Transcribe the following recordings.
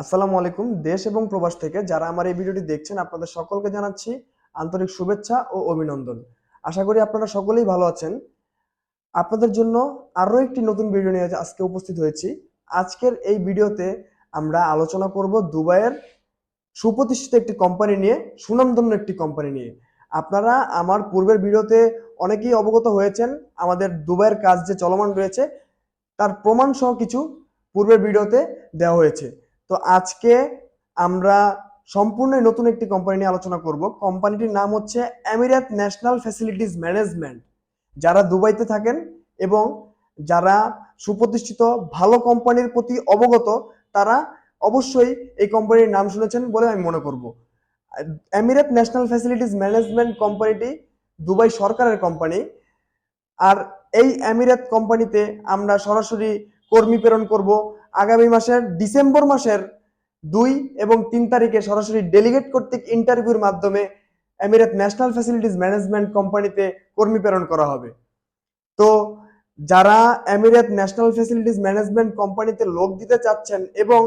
আসসালামু আলাইকুম, দেশ এবং প্রবাস থেকে যারা আমার এই ভিডিওটি দেখছেন, আপনাদের সকলকে জানাচ্ছি আন্তরিক শুভেচ্ছা ও অভিনন্দন। আশা করি আপনারা সকলেই ভালো আছেন। আপনাদের জন্য আরও একটি নতুন ভিডিও নিয়ে আজকে উপস্থিত হয়েছি। আজকের এই ভিডিওতে আমরা আলোচনা করব দুবাইয়ের সুপ্রতিষ্ঠিত একটি কোম্পানি নিয়ে, সুনামধন্য একটি কোম্পানি নিয়ে। আপনারা আমার পূর্বের ভিডিওতে অনেকেই অবগত হয়েছেন, আমাদের দুবাইয়ের কাজ যে চলমান রয়েছে, তার প্রমাণ সহ কিছু পূর্বের ভিডিওতে দেওয়া হয়েছে। তো আজকে আমরা সম্পূর্ণ নতুন একটি কোম্পানি নিয়ে আলোচনা করব। কোম্পানিটির নাম হচ্ছে এমিরাত ন্যাশনাল ফ্যাসিলিটিস ম্যানেজমেন্ট যারা দুবাইতে থাকেন এবং যারা সুপ্রতিষ্ঠিত ভালো কোম্পানির প্রতি অবগত, তারা অবশ্যই এই কোম্পানির নাম শুনেছেন বলে আমি মনে করব। এমিরাত ন্যাশনাল ফ্যাসিলিটিস ম্যানেজমেন্ট কোম্পানিটি দুবাই সরকারের কোম্পানি আর এই এমিরাত কোম্পানিতে আমরা সরাসরি কর্মী প্রেরণ করব। আগামী মাসের ডিসেম্বর মাসের দুই এবং তিন তারিখে সরাসরি ডেলিগেট কর্তৃক ইন্টারভিউর মাধ্যমে এমিরাত ন্যাশনাল ফ্যাসিলিটিস ম্যানেজমেন্ট কোম্পানিতে কর্মী প্রেরণ করা হবে। তো যারা এমিরাত ন্যাশনাল ফ্যাসিলিটিস ম্যানেজমেন্ট কোম্পানিতে লোক দিতে চাচ্ছেন এবং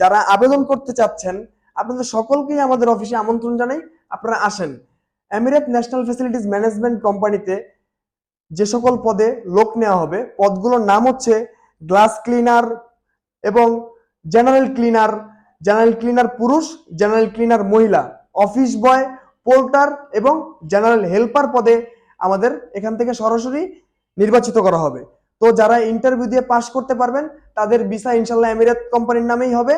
যারা আবেদন করতে চাচ্ছেন, আপনাদের সকলকেই আমাদের অফিসে আমন্ত্রণ জানাই। আপনারা আসেন। এমিরাত ন্যাশনাল ফ্যাসিলিটিস ম্যানেজমেন্ট কোম্পানিতে যে সকল পদে লোক নেওয়া হবে, পদগুলোর নাম হচ্ছে গ্লাস ক্লিনার এবং জেনারেল ক্লিনার। জেনারেল ক্লিনার পুরুষ, জেনারেল ক্লিনার মহিলা। অফিস বয় পোর্টার এবং জেনারেল হেল্পার পদে আমাদের এখান থেকে সরাসরি নির্বাচিত করা হবে। তো যারা ইন্টারভিউ দিয়ে পাশ করতে পারবেন, তাদের ভিসা ইনশাল্লাহ এমিরাত কোম্পানির নামেই হবে।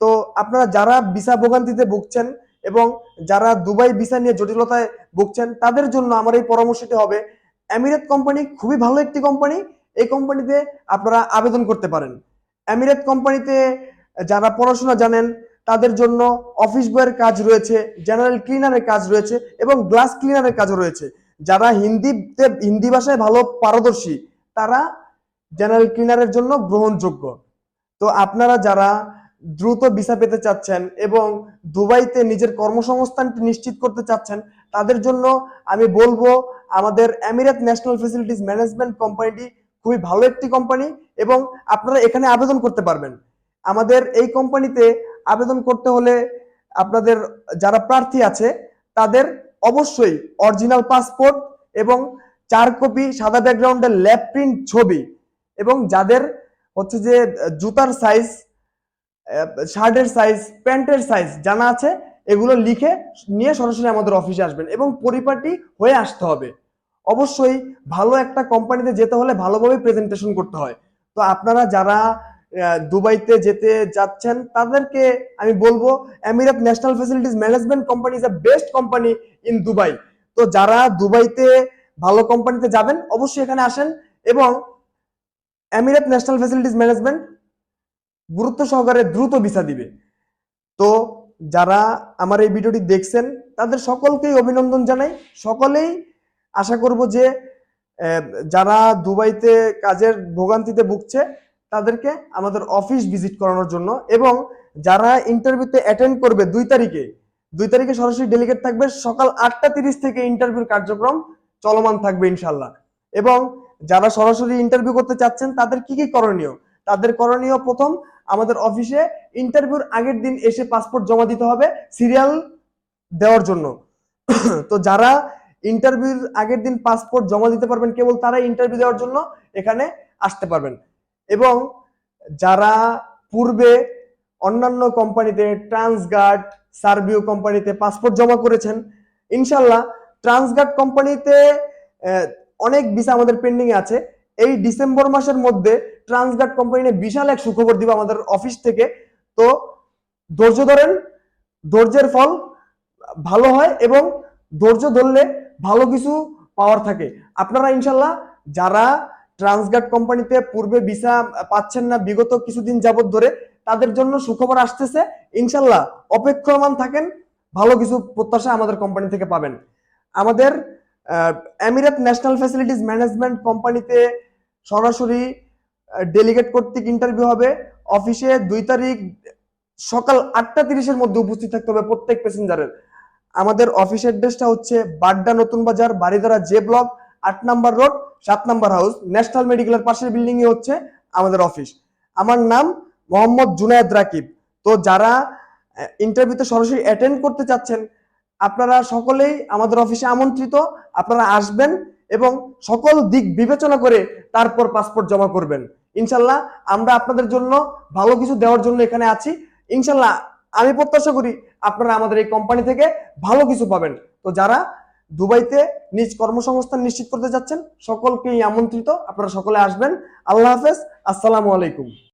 তো আপনারা যারা ভিসা ভোগান্তিতে ভুগছেন এবং যারা দুবাই ভিসা নিয়ে জটিলতায় ভুগছেন, তাদের জন্য আমার এই পরামর্শটি হবে এমিরাত কোম্পানি খুবই ভালো একটি কোম্পানি এই কোম্পানিতে আপনারা আবেদন করতে পারেন। এমিরেট কোম্পানিতে যারা পড়াশোনা জানেন, তাদের জন্য অফিস বয়ের কাজ রয়েছে জেনারেল ক্লিনারের কাজ রয়েছে এবং গ্লাস ক্লিনারের কাজও রয়েছে। যারা হিন্দিতে, হিন্দি ভাষায় ভালো পারদর্শী, তারা জেনারেল ক্লিনারের জন্য গ্রহণযোগ্য। তো আপনারা যারা দ্রুত ভিসা পেতে চাচ্ছেন এবং দুবাইতে নিজের কর্মসংস্থানটি নিশ্চিত করতে চাচ্ছেন, তাদের জন্য আমি বলব, আমাদের এমিরাত ন্যাশনাল ফেসিলিটিস ম্যানেজমেন্ট কোম্পানিটি খুবই ভালো একটি কোম্পানি এবং আপনারা এখানে আবেদন করতে পারবেন। আমাদের এই কোম্পানিতে আবেদন করতে হলে আপনাদের যারা প্রার্থী আছে, তাদের অবশ্যই অরিজিনাল পাসপোর্ট এবং চার কপি সাদা ব্যাকগ্রাউন্ডের ল্যাব প্রিন্ট ছবি এবং যাদের হচ্ছে যে জুতার সাইজ শার্টের সাইজ প্যান্টের সাইজ জানা আছে, এগুলো লিখে নিয়ে সরাসরি আমাদের অফিসে আসবেন এবং পরিপাটি হয়ে আসতে হবে। অবশ্যই ভালো একটা কোম্পানিতে যেতে হলে ভালোভাবে প্রেজেন্টেশন করতে হয়। তো আপনারা যারা দুবাইতে যেতে যাচ্ছেন, তাদেরকে আমি বলব Emirates national facilities management company is a best company in Dubai তো যারা দুবাইতে ভালো কোম্পানিতে যাবেন, অবশ্যই এখানে আসেন এবং এমিরাত ন্যাশনাল ফ্যাসিলিটিস ম্যানেজমেন্ট গুরুত্ব সহকারে দ্রুত ভিসা দিবে। তো যারা আমার এই ভিডিওটি দেখছেন, তাদের সকলকেই অভিনন্দন জানাই। সকলেই আশা করব যে যারা দুবাইতে কাজের ভোগান্তিতে ভুগছে, তাদেরকে আমাদের অফিস ভিজিট করানোর জন্য এবং যারা ইন্টারভিউতে অ্যাটেন্ড করবে দুই তারিখে দুই তারিখে সরাসরি ডেলিগেট থাকবে, সকাল আটটা তিরিশ থেকে ইন্টারভিউর কার্যক্রম চলমান থাকবে ইনশাল্লাহ এবং যারা সরাসরি ইন্টারভিউ করতে চাচ্ছেন, তাদের কি কি করণীয়? তাদের করণীয় প্রথম, আমাদের অফিসে ইন্টারভিউর আগের দিন এসে পাসপোর্ট জমা দিতে হবে, সিরিয়াল দেওয়ার জন্য। তো যারা ইন্টারভিউর আগের দিন পাসপোর্ট জমা দিতে পারবেন কেবল তারাই ইন্টারভিউ দেওয়ার জন্য এখানে আসতে পারবেন। এবং যারা পূর্বে অন্যান্য কোম্পানিতে ট্রান্সগার্ড সার্ভিও কোম্পানিতে পাসপোর্ট জমা করেছেন ইনশাল্লাহ ট্রান্সগার্ড কোম্পানিতে অনেক ভিসা আমাদের পেন্ডিং আছে। এই ডিসেম্বর মাসের মধ্যে ট্রান্সগার্ড কোম্পানি বিশাল এক সুখবর দিবে আমাদের অফিস থেকে। তো ধৈর্য ধরেন, ধৈর্যের ফল ভালো হয় এবং ধৈর্য ধরলে ভালো কিছু পাওয়ার থাকে। আপনারা ইনশাল্লাহ যারা ট্রান্সগার্ড কোম্পানিতে পূর্বে ভিসা পাচ্ছেন না বিগত কিছুদিন যাবত ধরে, তাদের জন্য সুখবর আসতেছে। ইনশাল্লাহ অপেক্ষমান থাকেন, ভালো কিছু প্রত্যাশা আমাদের কোম্পানি থেকে পাবেন। আমাদের এমিরাত ন্যাশনাল ফ্যাসিলিটিস ম্যানেজমেন্ট কোম্পানিতে সরাসরি ডেলিগেট কর্তৃক ইন্টারভিউ হবে। অফিসে দুই তারিখ সকাল আটটা তিরিশের মধ্যে উপস্থিত থাকতে হবে প্রত্যেক প্যাসেঞ্জারের। আমাদের অফিস অ্যাড্রেসটা হচ্ছে বাড্ডা নতুন বাজার বাড়িধারা জে ব্লক আট নাম্বার রোড সাত নাম্বার হাউস ন্যাশনাল মেডিকেলের পাশের বিল্ডিং এ হচ্ছে আমাদের অফিস আমার নাম মোহাম্মদ জুনায়েদ রাকিব। তো যারা ইন্টারভিউতে সরাসরি অ্যাটেন্ড করতে চাচ্ছেন, আপনারা সকলেই আমাদের অফিসে আমন্ত্রিত। আপনারা আসবেন এবং সকল দিক বিবেচনা করে তারপর পাসপোর্ট জমা করবেন। ইনশাল্লাহ আমরা আপনাদের জন্য ভালো কিছু দেওয়ার জন্য এখানে আছি। ইনশাল্লাহ আমি প্রত্যাশা করি আপনারা আমাদের এই কোম্পানি থেকে ভালো কিছু পাবেন। তো যারা দুবাইতে নিজ কর্মসংস্থান নিশ্চিত করতে যাচ্ছেন, সকলকেই আমন্ত্রিত। আপনারা সকলে আসবেন। আল্লাহ হাফেজ। আসসালামু আলাইকুম।